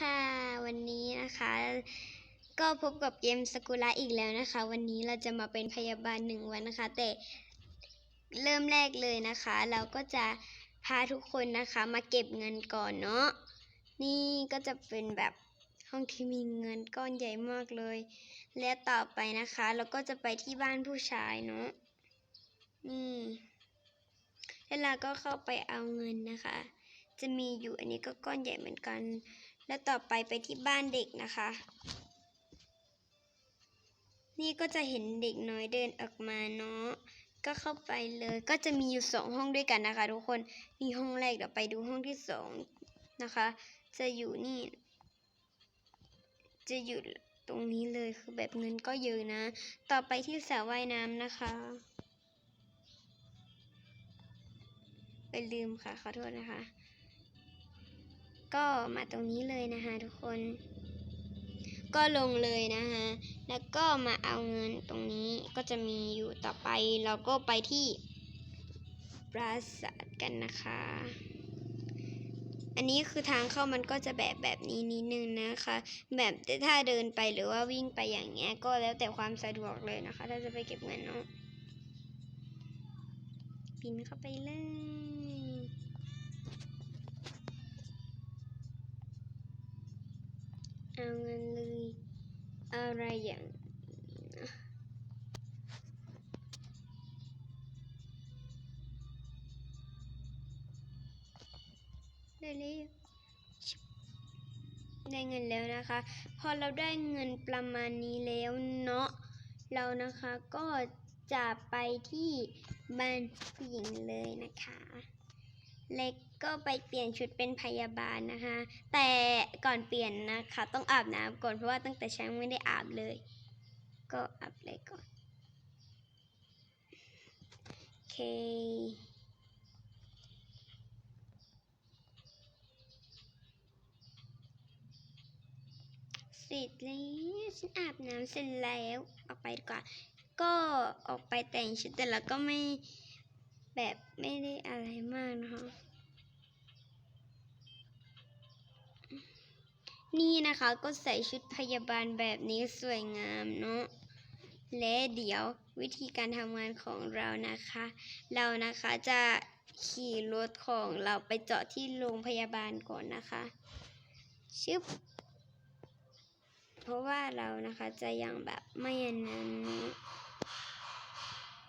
ค่ะวันนี้นะคะ ก็พบกับเกมสกุระอีกแล้วนะคะ วันนี้เราจะมาเป็นพยาบาลหนึ่งวันนะคะ แต่เริ่มแรกเลยนะคะ เราก็จะพาทุกคนนะคะมาเก็บเงินก่อนเนาะนี่ก็จะเป็นแบบห้องที่มีเงินก้อนใหญ่มากเลย และต่อไปนะคะ เราก็จะไปที่บ้านผู้ชายเนาะนี่แล้วเราก็เข้าไปเอาเงินนะคะจะมีอยู่อันนี้ก็ก้อนใหญ่เหมือนกัน แล้วต่อไปไปที่บ้านเด็กนะคะ นี่ก็จะเห็นเด็กน้อยเดินออกมาเนาะก็เข้าไปเลยก็จะมีอยู่สองห้องด้วยกันนะคะ ทุกคนนี่ห้องแรกเดี๋ยวไปดูห้องที่สองนะคะ จะอยู่นี่ จะอยู่ตรงนี้เลยคือแบบเงินก็เยอะนะ ต่อไปที่สระว่ายน้ำนะคะไปลืมค่ะขอโทษนะคะ ก็มาตรงนี้เลยนะคะทุกคน ก็ลงเลยนะคะแล้วก็มาเอาเงินตรงนี้ก็จะมีอยู่ต่อไปเราก็ไปที่ปราสาทกันนะคะ อันนี้คือทางเข้ามันก็จะแบบแบบนี้นิดนึงนะคะ แบบถ้าเดินไปหรือว่าวิ่งไปอย่างเงี้ยก็แล้วแต่ความสะดวกเลยนะคะ ถ้าจะไปเก็บเงินเนาะปีนเข้าไปเลย เอาเงินเลยอะไรอย่างนะได้เลยได้เงินแล้วนะคะ พอเราได้เงินประมาณนี้แล้วเนาะเรานะคะก็จะไปที่บ้านผู้หญิงเลยนะคะ เล็ก ก็ไปเปลี่ยนชุดเป็นพยาบาลนะคะ แต่ก่อนเปลี่ยนนะคะต้องอาบน้ำก่อนเพราะว่าตั้งแต่เช้าไม่ได้อาบเลย ก็อาบเลยก่อนโอเคเสร็จแล้วฉันอาบน้ำเสร็จแล้วออกไปดีกว่า ก็ออกไปแต่งชุดแต่ละก็ไม่แบบไม่ได้อะไรมากนะคะ นี่นะคะก็ใส่ชุดพยาบาลแบบนี้สวยงามเนาะและเดี๋ยววิธีการทำงานของเรานะคะ เรานะคะจะขี่รถของเราไปเจอดที่โรงพยาบาลก่อนนะคะชึบเพราะว่าเรานะคะจะยังแบบไม่อันนั้น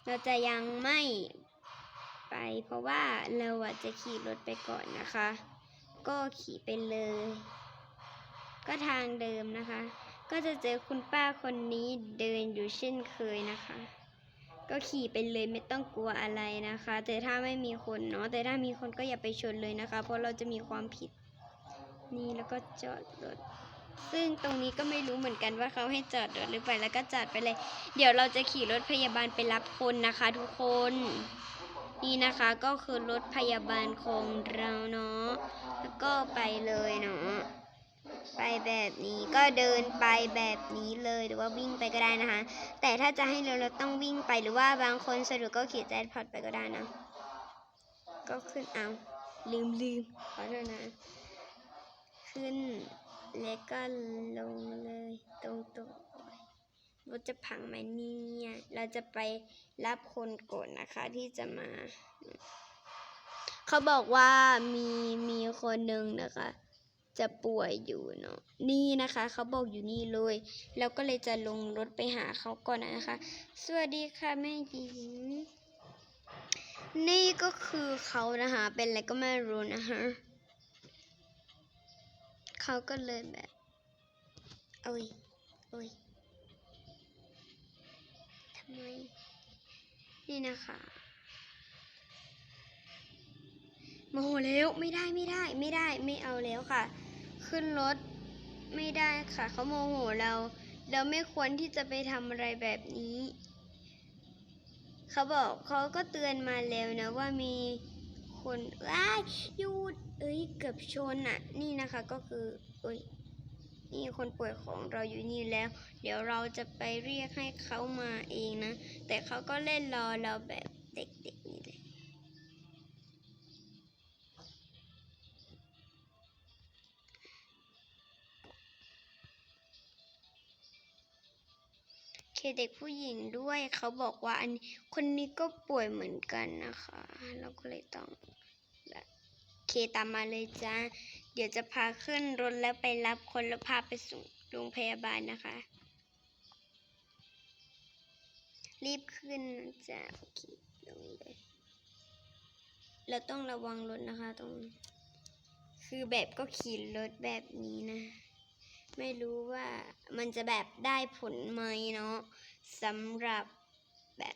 เราจะยังไม่ไป เพราะว่าเราจะขี่รถไปก่อนนะคะ ก็ขี่ไปเลย ก็ทางเดิมนะคะ ก็จะเจอคุณป้าคนนี้เดินอยู่เช่นเคยนะคะ ก็ขี่ไปเลยไม่ต้องกลัวอะไรนะคะ แต่ถ้าไม่มีคนเนาะแต่ถ้ามีคนก็อย่าไปชนเลยนะคะ เพราะเราจะมีความผิด นี่แล้วก็จอดรถซึ่งตรงนี้ก็ไม่รู้เหมือนกันว่าเขาให้จอดรถหรือไปแล้วก็จอดไปเลย เดี๋ยวเราจะขี่รถพยาบาลไปรับคนนะคะทุกคน นี่นะคะก็คือรถพยาบาลของเราเนาะแล้วก็ไปเลยเนาะ ไปแบบนี้ก็เดินไปแบบนี้เลยหรือว่าวิ่งไปก็ได้นะคะ แต่ถ้าจะให้เราเราต้องวิ่งไปหรือว่าบางคนสะดวกก็ขี่แจ็ตพอตไปก็ได้นะ ก็ขึ้นเอาลืมลืมขอโทษนะ ขึ้นแล้วก็ลงเลยตรงตรงรถจะพังไหมเนี่ยเราจะไปรับคนก่อนนะคะที่จะมา เขาบอกว่ามีมีคนหนึ่งนะคะ จะป่วยอยู่เนาะนี่นะคะเขาบอกอยู่นี่เลย แล้วก็เลยจะลงรถไปหาเขาก่อนนะคะ สวัสดีค่ะแม่หญิง นี่ก็คือเขานะคะ เป็นอะไรก็ไม่รู้นะคะเขาก็เลยแบบโอ้ยโอ้ยทำไม นี่นะคะโมโหแล้วไม่ได้ไม่ได้ไม่ได้ไม่เอาแล้วค่ะ ขึ้นรถไม่ได้ค่ะเขาโมโหเรา เราไม่ควรที่จะไปทำอะไรแบบนี้ เขาบอกเขาก็เตือนมาแล้วนะว่ามีคนอ้ายหยุดเอ้ยเกือบชนอะ นี่นะคะก็คือเอ้ยนี่คนป่วยของเราอยู่นี่แล้ว เดี๋ยวเราจะไปเรียกให้เขามาเองนะ แต่เขาก็เล่นรอเราแบบ เคเด็กผู้หญิงด้วยเขาบอกว่าอันคนนี้ก็ป่วยเหมือนกันนะคะ เราก็เลยต้องเคตามมาเลยจ้าเดี๋ยวจะพาขึ้นรถแล้วไปรับคนแล้วพาไปส่งโรงพยาบาลนะคะ รีบขึ้นจ้าโอเคลงเลยเราต้องระวังรถนะคะตรง คือแบบก็ขี่รถแบบนี้นะ ไม่รู้ว่ามันจะแบบได้ผลไหมเนาะสำหรับแบบ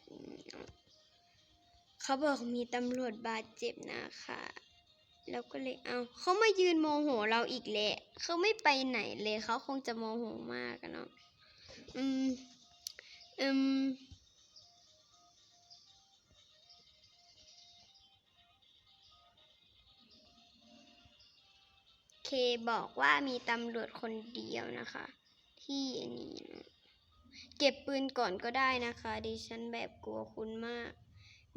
เขาบอกมีตำรวจบาดเจ็บนะคะแล้วก็เลยเอาเขามายืนโมโหเราอีกแหละเขาไม่ไปไหนเลยเขาคงจะโมโหมากเนาะอืมอืม เคบอกว่ามีตำรวจคนเดียวนะคะ ที่อันนี้นะเก็บปืนก่อนก็ได้นะคะดิฉันแบบกลัวคุณมาก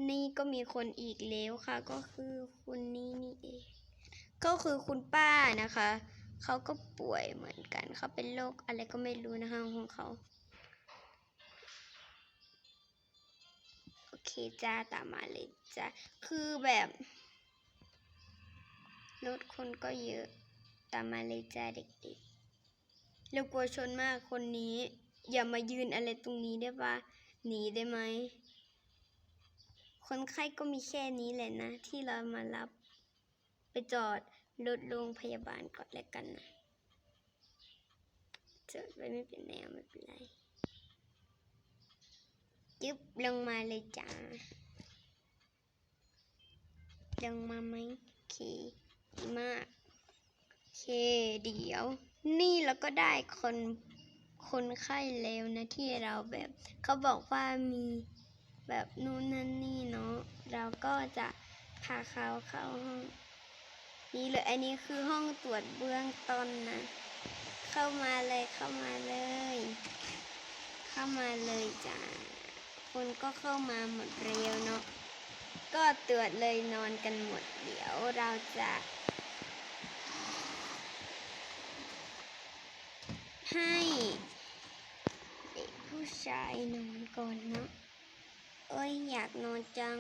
นี่ก็มีคนอีกแล้วค่ะ ก็คือคุณนี่นี่เองก็คือคุณป้านะคะเขาก็ป่วยเหมือนกันเขาเป็นโรคอะไรก็ไม่รู้นะคะของเขาโอเคจ้าตามมาเลยจ้าคือแบบรถคนก็เยอะ ตามมาเลยจ้าเด็กๆเรากลัวชนมากคนนี้ อย่ามายืนอะไรตรงนี้ได้ปะหนีได้ไหม คนไข้ก็มีแค่นี้แหละนะ ที่เรามารับ ไปจอดรถโรงพยาบาลก่อนแล้วกันนะจอดไว้ไม่เป็นแนวไม่เป็นไรยึบลงมาเลยจ้าลงมาไหมโอเคดีมาก เคเดี๋ยว นี่เราก็ได้คนคนไข้แล้วนะที่เราแบบเขาบอกว่ามีแบบนู่นนั่นนี่เนาะเราก็จะพาเขาเข้าห้อง นี่เลยอันนี้คือห้องตรวจเบื้องต้นนะ เข้ามาเลยเข้ามาเลย เข้ามาเลยจ้าคนก็เข้ามาหมดเร็วเนาะก็ตรวจเลยนอนกันหมดเดี๋ยวเราจะ ให้ เด็กผู้ชายนอนก่อนเนาะเอ้ยอยากนอนจัง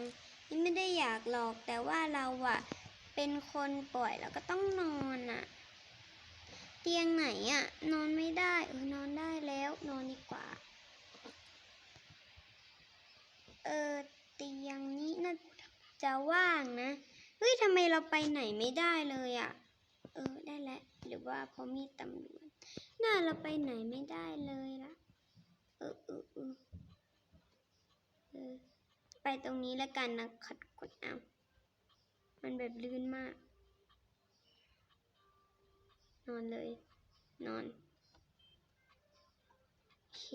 นี่ไม่ได้อยากหรอกแต่ว่าเราอะเป็นคนป่วยเราก็ต้องนอนอะเตียงไหนอะนอนไม่ได้เออนอนได้แล้วนอนดีกว่า เออเตียงนี้น่าจะว่างนะเฮ้ยทำไมเราไปไหนไม่ได้เลยอะ่ะ เออ ได้แล้ว หรือว่าเพราะมีตำรวจ น่าเราไปไหนไม่ได้เลยละเออเออเออเออไปตรงนี้แล้วกันนะขัดกดเอามันแบบลื่นมาก นอนเลย นอน โอเค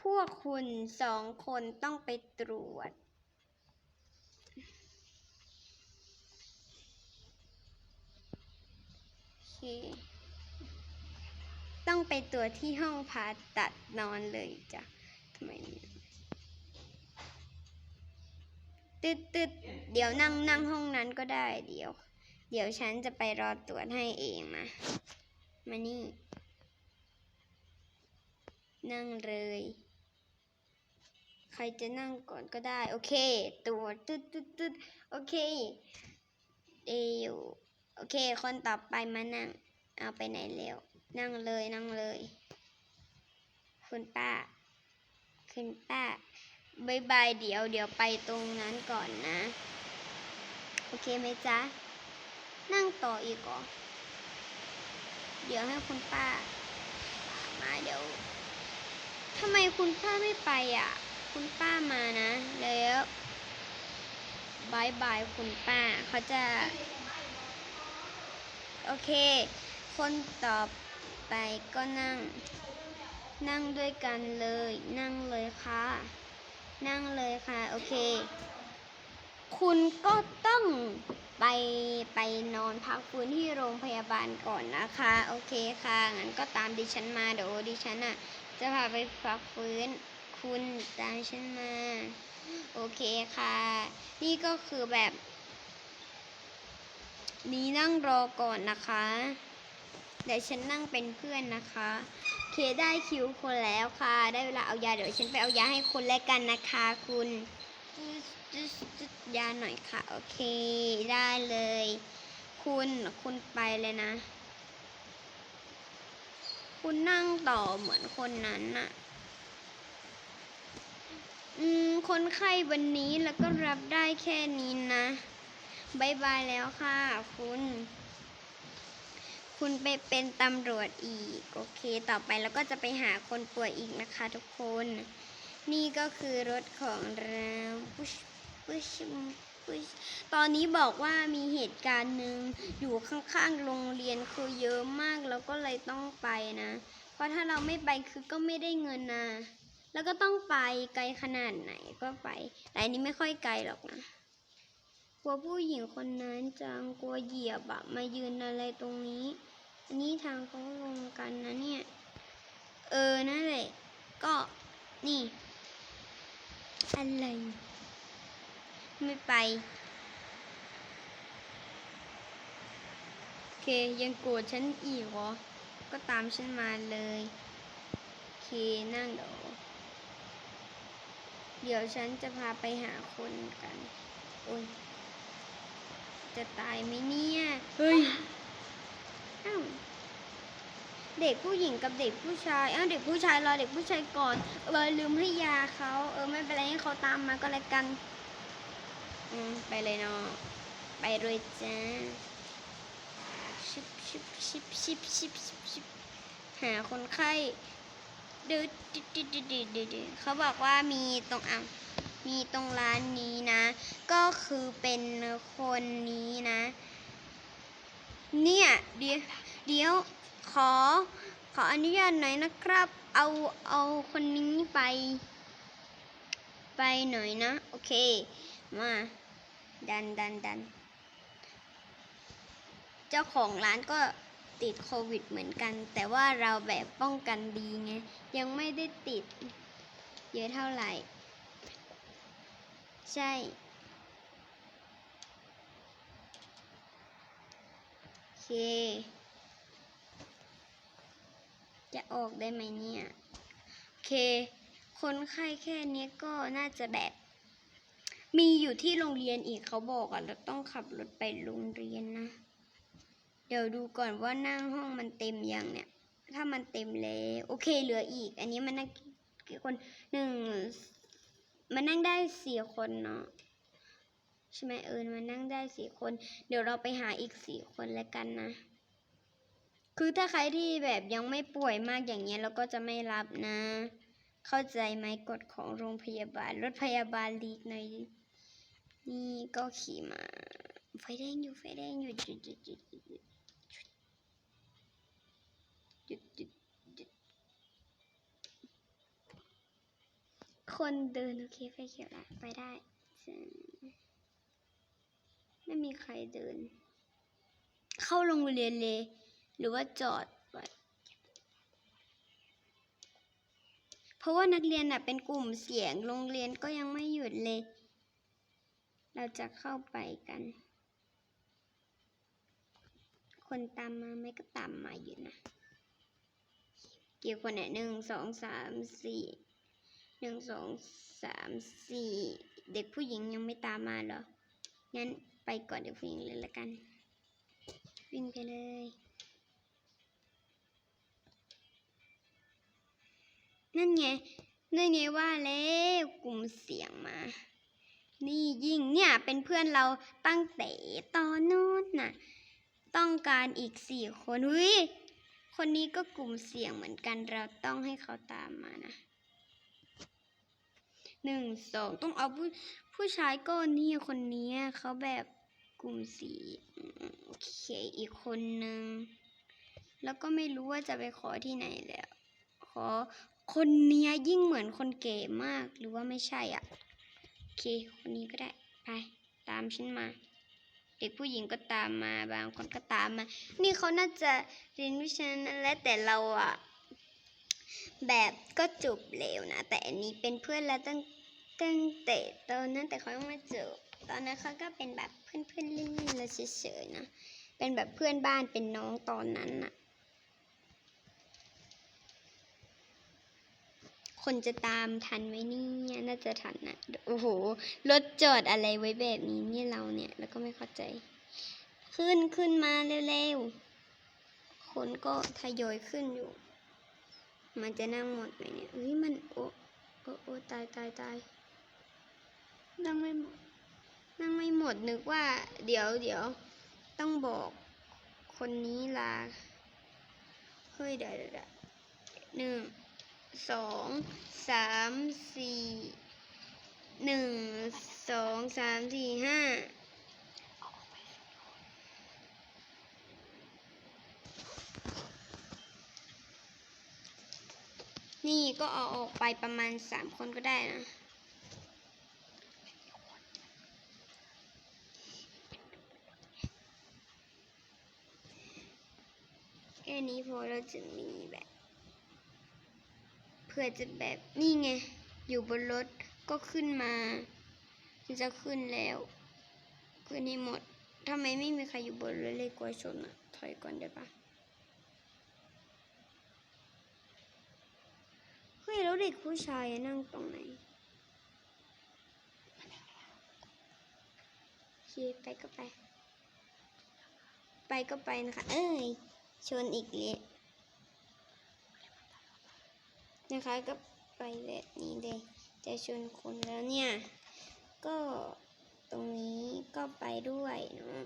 พวกคุณสองคนต้องไปตรวจ โอเค ต้องไปตรวจที่ห้องผ่าตัดนอนเลยจ้ะทำไมตึดตึดเดี๋ยวนั่งนั่งห้องนั้นก็ได้เดี๋ยว เดี๋ยวฉันจะไปรอตรวจให้เองมา มานี่ นั่งเลย ใครจะนั่งก่อนก็ได้ โอเคตัวตึ๊ดตึ๊ดตึ๊ดโอเคเออยู่ โอเค คนต่อไปมานั่ง เอาไปไหนแล้วนั่งเลยนั่งเลย คุณป้า คุณป้าบายบายเดี๋ยวเดี๋ยวไปตรงนั้นก่อนนะ โอเคไหมจ๊ะ นั่งต่ออีกเหรอเดี๋ยวให้คุณป้า มาเดี๋ยวทำไมคุณป้าไม่ไปอะ คุณป้ามานะ แล้วบายบายคุณป้าเขาจะ โอเค คนต่อไปก็นั่ง นั่งด้วยกันเลย นั่งเลยค่ะ นั่งเลยค่ะ โอเค คุณก็ต้องไปไปนอนพักฟื้นที่โรงพยาบาลก่อนนะคะ โอเคค่ะ งั้นก็ตามดิฉันมา เดี๋ยวดิฉันอะ จะพาไปพักฟื้น คุณตามฉันมา โอเคค่ะ นี่ก็คือแบบ นี้นั่งรอก่อนนะคะเดี๋ยวฉันนั่งเป็นเพื่อนนะคะ เคได้คิวคนแล้วค่ะ ได้เวลาเอายาเดี๋ยวฉันไปเอายาให้คุณแล้วกันนะคะคุณยาหน่อยค่ะ โอเคได้เลย คุณคุณไปเลยนะ คุณนั่งต่อเหมือนคนนั้นน่ะ อืม คนไข้วันนี้แล้วก็รับได้แค่นี้นะ บายบายแล้วค่ะ คุณ คุณไปเป็นตำรวจอีก โอเค ต่อไปเราก็จะไปหาคนป่วยอีกนะคะทุกคน นี่ก็คือรถของเราปุ๊ชปุ๊ชปุ๊ชตอนนี้บอกว่ามีเหตุการณ์หนึ่งอยู่ข้างๆโรงเรียนคือเยอะมากเราก็เลยต้องไปนะ เพราะถ้าเราไม่ไปคือก็ไม่ได้เงินนะแล้วก็ต้องไปไกลขนาดไหนก็ไปแต่อันนี้ไม่ค่อยไกลหรอกนะ กลัวผู้หญิงคนนั้นจังกลัวเหยียบอะมายืนอะไรตรงนี้ อันนี้ทางเขาลงกันนะเนี่ย เออ นั่นแหละ ก็นี่ อะไร ไม่ไป โอเค ยังโกรธฉันอีกเหรอ ก็ตามฉันมาเลย โอเค นั่งเดี๋ยวเดี๋ยวฉันจะพาไปหาคนกัน โอ้ย จะตายไหมเนี่ย เฮ้ย อ้าว เด็กผู้หญิงกับเด็กผู้ชายอ้าวเด็กผู้ชายรอเด็กผู้ชายก่อนเออลืมให้ยาเขาเออไม่เป็นไรให้เขาตามมาก็แล้วกัน อืมไปเลยเนาะไปเลยจ้าชิบชิบชิบชิบชิบชิบชิบหาคนไข้ดืดดืดดืดดืดดืดดืดดืดเขาบอกว่ามีตรงอะ มีตรงร้านนี้นะ ก็คือเป็นคนนี้นะ เนี่ยเดี๋ยวเดี๋ยวขอ ขออนุญาตหน่อยนะครับ เอาเอาคนนี้ไป ไปหน่อยนะ โอเค มา ดันดันดันเจ้าของร้านก็ติดโควิดเหมือนกัน แต่ว่าเราแบบป้องกันดีไง ยังไม่ได้ติดเยอะเท่าไหร่ ใช่ โอเค จะออกได้ไหมเนี่ย โอเค คนไข้แค่นี้ก็น่าจะแบบ มีอยู่ที่โรงเรียนอีกเขาบอกอะเราต้องขับรถไปโรงเรียนนะ เดี๋ยวดูก่อนว่านั่งห้องมันเต็มยังเนี่ย ถ้ามันเต็มแล้ว โอเคเหลืออีก อันนี้มันนั่งกี่คนหนึ่ง มันนั่งได้สี่คนเนาะใช่ไหมเอิญมันนั่งได้สี่คน เดี๋ยวเราไปหาอีกสี่คนแล้วกันนะ คือถ้าใครที่แบบยังไม่ป่วยมากอย่างเงี้ยเราก็จะไม่รับนะ เข้าใจไหมกฎของโรงพยาบาลรถพยาบาลลีกในนี่ก็ขี่มา ไฟแดงอยู่ไฟแดงอยู่จุดจุดจุดจุดจุดจุด คนเดิน โอเคไฟเขียวละไปได้ ไม่มีใครเดิน เข้าโรงเรียนเลย หรือว่าจอดไว้เพราะว่านักเรียนน่ะเป็นกลุ่มเสียงโรงเรียนก็ยังไม่หยุดเลย เราจะเข้าไปกัน คนตามมาไหมก็ตามมาอยู่นะกี่คนเนี่ยหนึ่งสองสามสี่ หนึ่งสองสามสี่เด็กผู้หญิงยังไม่ตามมาเหรอ งั้นไปก่อนเด็กผู้หญิงเลยละกัน วิ่งไปเลยนั่นไง นั่นไงว่าแล้วกลุ่มเสียงมา นี่ยิ่งเนี่ยเป็นเพื่อนเราตั้งแต่ตอนนู้นน่ะ ต้องการอีกสี่คนเฮ้ย คนนี้ก็กลุ่มเสี่ยงเหมือนกัน เราต้องให้เขาตามมานะ หนึ่งสองต้องเอาผู้ผู้ชายก็เนี่คนนี้เขาแบบกลุ่มสีโอเคอีกคนนึง แล้วก็ไม่รู้ว่าจะไปขอที่ไหนแล้ว ขอคนเนี้ยยิ่งเหมือนคนเก๋มากหรือว่าไม่ใช่อะโอเคคนนี้ก็ได้ไปตามฉันมา เด็กผู้หญิงก็ตามมาบางคนก็ตามมา นี่เขาน่าจะเรียนวิชานั้นและแต่เราอะแบบก็จบเร็วนะ แต่อันนี้เป็นเพื่อนแล้วตั้ง ตั้งแต่ตอนนั้นแต่เขายังไม่จบตอนนั้นเขาก็เป็นแบบเพื่อนเพื่อนเล่นๆแล้วเฉยๆนะเป็นแบบเพื่อนบ้านเป็นน้องตอนนั้นน่ะ คนจะตามทันไหมเนี่ยน่าจะทันนะโอ้โหรถจอดอะไรไว้แบบนี้เนี่ยเราเนี่ยแล้วก็ไม่เข้าใจ ขึ้นขึ้นมาเร็วๆคนก็ทยอยขึ้นอยู่ มันจะนั่งหมดไหมเนี่ยเฮ้ยมันโอ้โอ้โอ้ตายตายตาย นั่งไม่หมด นั่งไม่หมดนึกว่า เดี๋ยวเดี๋ยวต้องบอกคนนี้ลา เฮ้ยเดี๋ยวเดี๋ยวเดี๋ยวหนึ่งสองสามสี่หนึ่งสองสามสี่ห้านี่ก็เอาออกไปประมาณสามคนก็ได้นะ ค่นี้พอเราจะมีแบบเพื่อจะแบบนี่ไง อยู่บนรถก็ขึ้นมาจะขึ้นแล้ว ขึ้นให้หมดทำไมไม่มีใครอยู่บนรถเลยกลัวชนอะถอยก่อนได้ปะเฮ้ยแล้วเด็กผู้ชายนั่งตรงไหนโอเคไปก็ไป ไปก็ไปนะคะ เอ้ย ชนอีกเลยนะคะก็ไปแบบนี้เลย จะชนคนแล้วเนี่ย ก็ตรงนี้ก็ไปด้วยเนาะ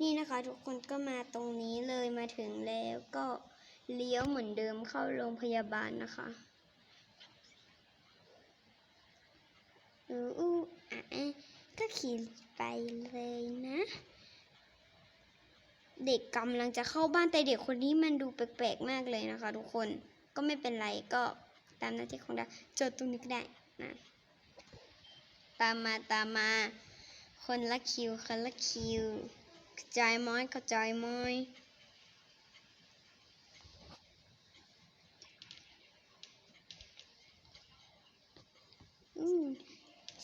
นี่นะคะ ทุกคนก็มาตรงนี้เลยมาถึงแล้วก็เลี้ยวเหมือนเดิมเข้าโรงพยาบาลนะคะอออู้อะอะก็ขี่ไปเลยนะ เด็กกำลังจะเข้าบ้านแต่เด็กคนนี้มันดูแปลกๆมากเลยนะคะ ทุกคนก็ไม่เป็นไรก็ตามหน้าที่ของเราจดตรงนี้ก็ได้นะตามมาตามมา คนละคิวคนละคิวกระจายม้อยกระจายม้อยอืม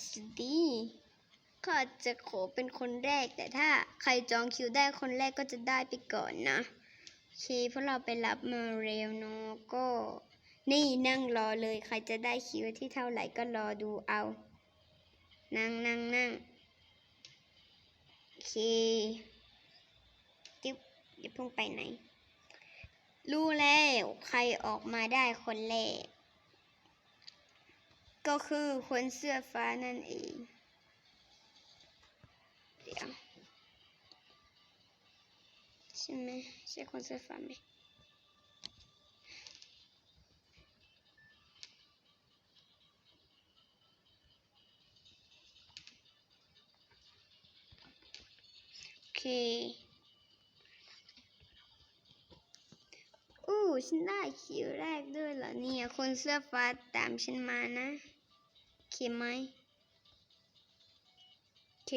สวัสดี ก็อาจะขอเป็นคนแรก แต่ถ้าใครจองคิวได้คนแรกก็จะได้ไปก่อนนะโอเคเพราะเราไปรับมาเร็วเนาะก็ นี่นั่งรอเลยใครจะได้คิวที่เท่าไหร่ก็รอดูเอา นั่งนั่งนั่งโอเคติ๊บอย่าเพิ่งไปไหน รู้แล้วใครออกมาได้คนแรก ก็คือคนเสื้อฟ้านั่นเอง เดี๋ยวใช่ไหมใช่คนเสื้อฟ้าไหมโอเคอู้ฉันได้คิวแรกด้วยเหรอเนี่ย คนเสื้อฟ้าตามฉันมานะ โอเคไหมโอเค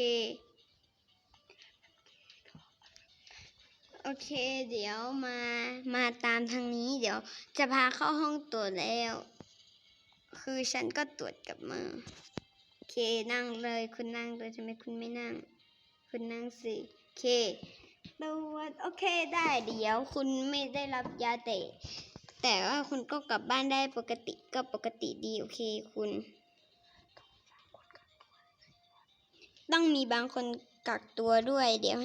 โอเค เดี๋ยวมา มาตามทางนี้ เดี๋ยวจะพาเข้าห้องตรวจแล้ว คือฉันก็ตรวจกับมือโอเค นั่งเลย คุณนั่งเลยทำไมคุณไม่นั่ง คุณนั่งสิ โอเคตรวจโอเค ได้ เดี๋ยวคุณไม่ได้รับยาเตะ แต่ว่าคุณก็กลับบ้านได้ปกติ ก็ปกติดี โอเค คุณ ต้องมีบางคนกักตัวด้วย เดี๋ยว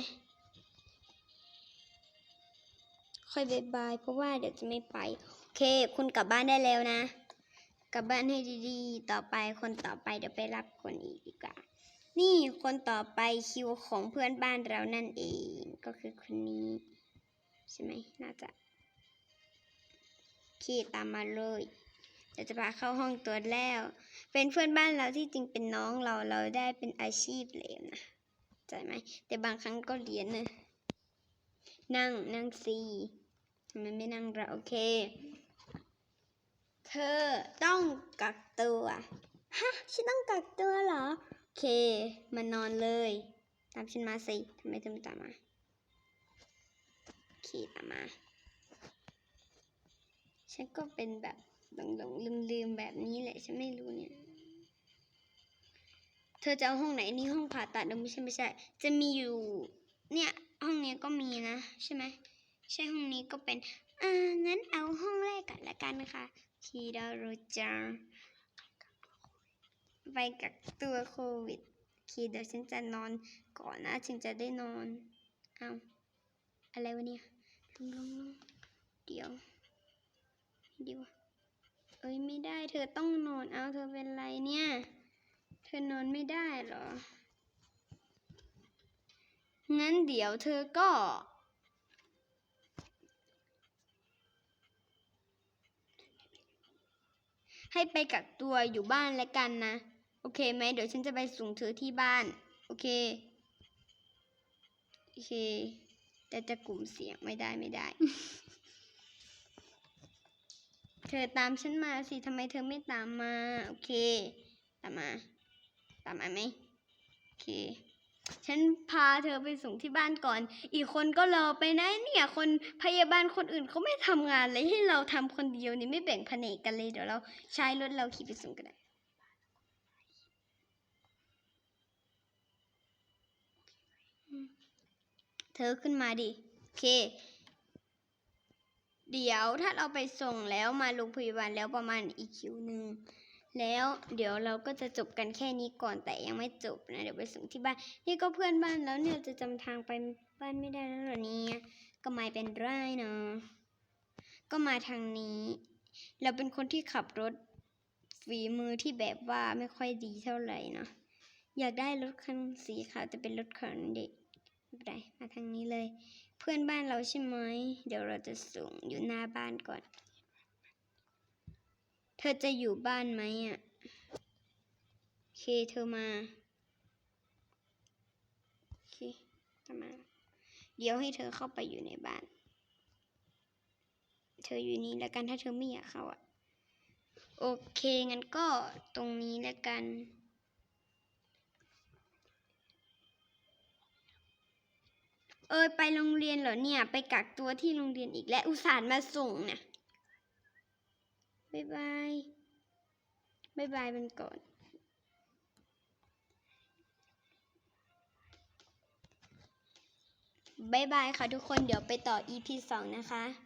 ค่อยบายบายเพราะว่าเดี๋ยวจะไม่ไป โอเค คุณกลับบ้านได้แล้วนะ กลับบ้านให้ดีๆ ต่อไปคนต่อไปเดี๋ยวไปรับคนอีกดีกว่า นี่คนต่อไปคิวของเพื่อนบ้านเรานั่นเองก็คือคนนี้ ใช่ไหมน่าจะโอเคตามมาเลยเดี๋ยวจะพาเข้าห้องตรวแล้ว เป็นเพื่อนบ้านเราที่จริงเป็นน้องเราเราได้เป็นอาชีพเลยนะใช่ไหมแต่บางครั้งก็เรียนนะนั่งนั่งซี ทำไมไม่นั่งเราโอเค เธอต้องกักตัวฮะฉันต้องกักตัวเหรอ โอเค มานอนเลย ตามฉันมาสิทำไมเธอไม่ตามมาโอเคตามมา ฉันก็เป็นแบบหลงๆลืมๆแบบนี้แหละ ฉันไม่รู้เนี่ย เธอจะเอาห้องไหนนี่ห้องผ่าตัดเออไม่ใช่ไม่ใช่ จะมีอยู่ เนี่ย ห้องนี้ก็มีนะ ใช่ไหม ใช่ห้องนี้ก็เป็น อ่า งั้นเอาห้องแรกก่อนละกันนะคะคีดารุจังไปกักตัวโควิดคีเดี๋ยวฉันจะนอนก่อนนะฉันจะได้นอน เอาอะไรวะเนี่ยลงลงลงเดี๋ยว เดี๋ยว เอ้ยไม่ได้ เธอต้องนอน เอาเธอเป็นไรเนี่ย เธอนอนไม่ได้เหรอ งั้นเดี๋ยวเธอก็ ให้ไปกักตัวอยู่บ้านแล้วกันนะ โอเคไหมเดี๋ยวฉันจะไปส่งเธอที่บ้าน โอเค โอเค แต่จะกลุ่มเสียงไม่ได้ไม่ได้ เธอตามฉันมาสิทำไมเธอไม่ตามมา โอเค ตามมา ตามมาไหมโอเค ฉันพาเธอไปส่งที่บ้านก่อน อีกคนก็รอไปนะเนี่ย คนพยาบาลคนอื่นเขาไม่ทำงานเลยให้เราทำคนเดียวนี่ไม่แบ่งแผนกกันเลยเดี๋ยวเราใช้รถเราขี่ไปส่งกันได้เธอขึ้นมาดิโอเค เดี๋ยวถ้าเราไปส่งแล้วมาโรงพยาบาลแล้วประมาณอีกคิวหนึ่ง แล้วเดี๋ยวเราก็จะจบกันแค่นี้ก่อนแต่ยังไม่จบนะ เดี๋ยวไปส่งที่บ้าน นี่ก็เพื่อนบ้านแล้วเนี่ยจะจำทางไปบ้านไม่ได้แล้วเหรอเนี่ยก็ไม่เป็นไรเนาะก็มาทางนี้ เราเป็นคนที่ขับรถฝีมือที่แบบว่าไม่ค่อยดีเท่าไหร่เนาะอยากได้รถคันสีขาวแต่เป็นรถของเด็กไม่เป็นไรมาทางนี้เลย เพื่อนบ้านเราใช่ไหมเดี๋ยวเราจะส่งอยู่หน้าบ้านก่อน ธอจะอยู่บ้านไหมอะเค เธอมาเคตามมา เดี๋ยวให้เธอเข้าไปอยู่ในบ้าน เธออยู่นี่แล้วกันถ้าเธอไม่อยากเข้าอะ โอเค งั้นก็ตรงนี้แล้วกัน เออไปโรงเรียนเหรอเนี่ย ไปกักตัวที่โรงเรียนอีกแล้วอุตส่าห์มาส่งเนี่ย บายบายบายบายมันก่อนบายบายค่ะทุกคนเดี๋ยวไปต่อ EP สองนะคะ